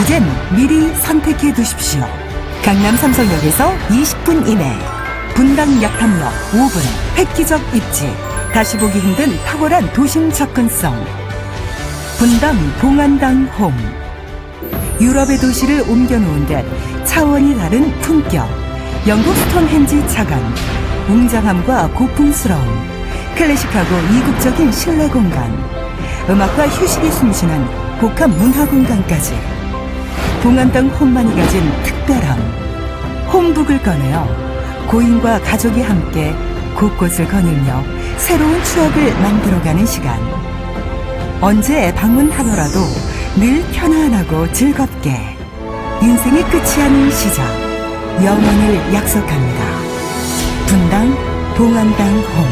이젠 미리 선택해 두십시오. 강남 삼성역에서 20분 이내, 분당 약탐역 5분, 획기적 입지, 다시 보기 힘든 탁월한 도심 접근성. 분당 봉안당 홈. 유럽의 도시를 옮겨놓은 듯 차원이 다른 품격. 영국 스톤헨지 차관. 웅장함과 고풍스러움. 클래식하고 이국적인 실내 공간. 음악과 휴식이 숨쉬는 복합 문화 공간까지. 봉안당 홈만이 가진 특별함. 홈북을 꺼내어 고인과 가족이 함께 곳곳을 거닐며 새로운 추억을 만들어가는 시간. 언제 방문하더라도 늘 편안하고 즐겁게 인생의 끝이 아닌 시작 영원을 약속합니다. 분당 봉안당 홈